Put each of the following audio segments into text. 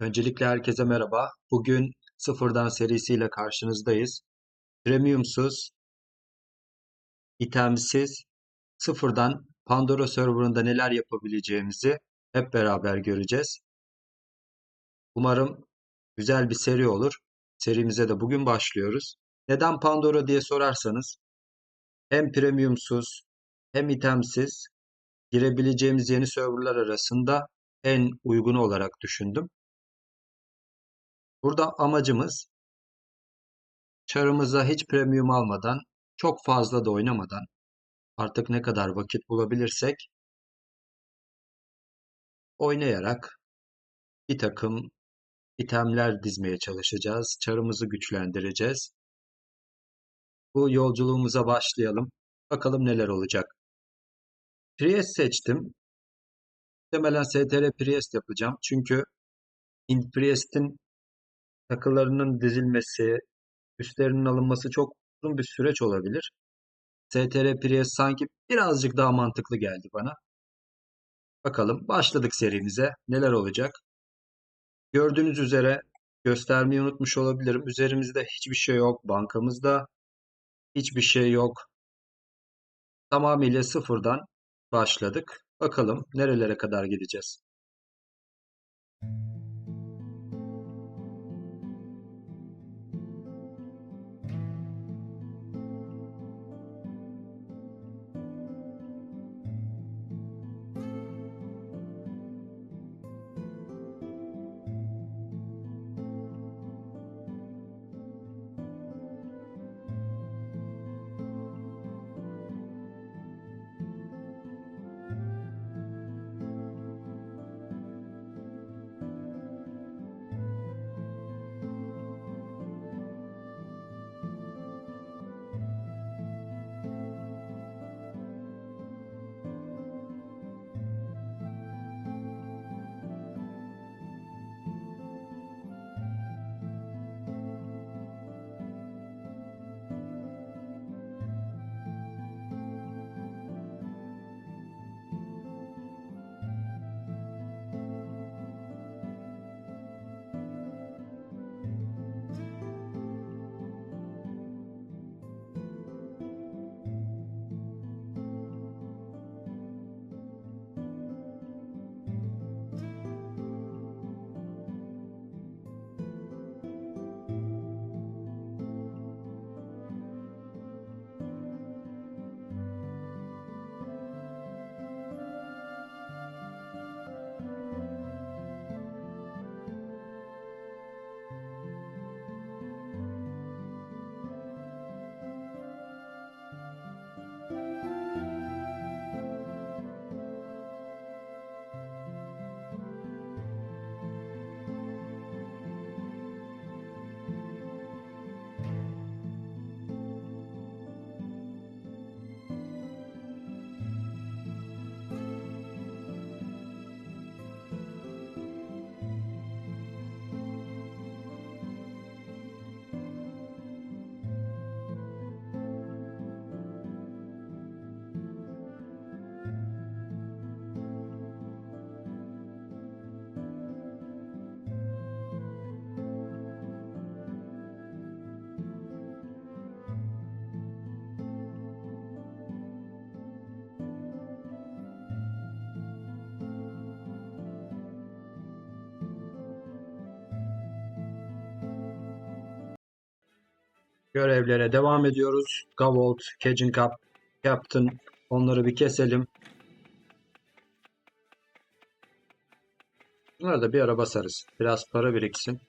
Öncelikle herkese merhaba. Bugün sıfırdan serisiyle karşınızdayız. Premiumsuz, itemsiz, sıfırdan Pandora serverında neler yapabileceğimizi hep beraber göreceğiz. Umarım güzel bir seri olur. Serimize de bugün başlıyoruz. Neden Pandora diye sorarsanız hem premiumsuz hem itemsiz girebileceğimiz yeni serverlar arasında en uygun olarak düşündüm. Burada amacımız çarımıza hiç premium almadan, çok fazla da oynamadan artık ne kadar vakit bulabilirsek oynayarak bir takım itemler dizmeye çalışacağız. Çarımızı güçlendireceğiz. Bu yolculuğumuza başlayalım. Bakalım neler olacak. Priest seçtim. Muhtemelen STR Priest yapacağım. Çünkü Int Priest'in takılarının dizilmesi, üstlerinin alınması çok uzun bir süreç olabilir. STR Prius sanki birazcık daha mantıklı geldi bana. Bakalım başladık serimize. Neler olacak? Gördüğünüz üzere göstermeyi unutmuş olabilirim. Üzerimizde hiçbir şey yok. Bankamızda hiçbir şey yok. Tamamıyla sıfırdan başladık. Bakalım nerelere kadar gideceğiz. Görevlere devam ediyoruz. Gavolt, Cajun Cup, Captain onları bir keselim. Bunları da bir ara basarız. Biraz para biriksin.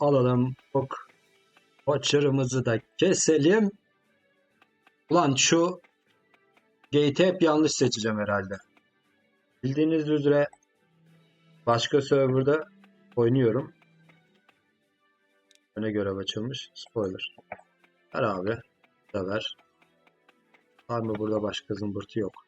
Alalım. Ok. Watcher'ımızı da keselim. Ulan şu gate'i hep yanlış seçeceğim herhalde. Bildiğiniz üzere başka serverda oynuyorum. Öne görev açılmış. Spoiler. Ver abi. Da ver. Var mı burada başka zımbırtı yok.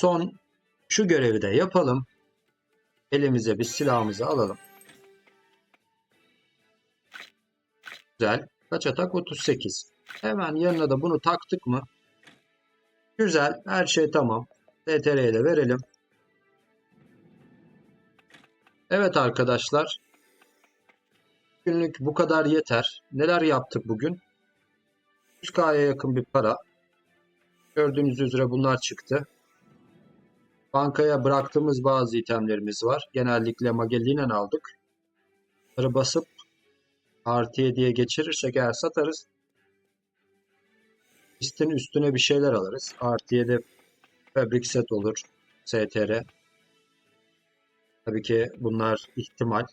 Son şu görevi de yapalım. Elimize bir silahımızı alalım. Güzel. Kaç atak? 38. Hemen yanına da bunu taktık mı? Güzel. Her şey tamam. DTR'ye de verelim. Evet arkadaşlar. Günlük bu kadar yeter. Neler yaptık bugün? 100K'ya yakın bir para. Gördüğünüz üzere bunlar çıktı. Bankaya bıraktığımız bazı itemlerimiz var. Genellikle Magellan'en aldık. Bunları basıp artı 7'ye geçirirsek eğer satarız. Listin üstüne bir şeyler alırız. Artı 7 fabrik set olur. STR. Tabii ki bunlar ihtimal.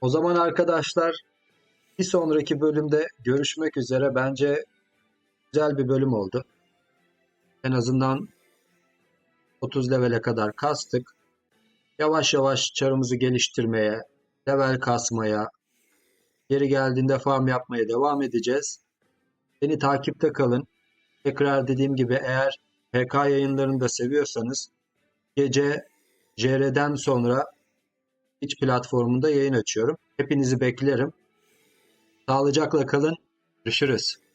O zaman arkadaşlar bir sonraki bölümde görüşmek üzere. Bence güzel bir bölüm oldu. En azından 30 levele kadar kastık. Yavaş yavaş çarımızı geliştirmeye, level kasmaya, geri geldiğinde farm yapmaya devam edeceğiz. Beni takipte kalın. Tekrar dediğim gibi eğer PK yayınlarını da seviyorsanız gece JR'den sonra Twitch platformunda yayın açıyorum. Hepinizi beklerim. Sağlıcakla kalın. Görüşürüz.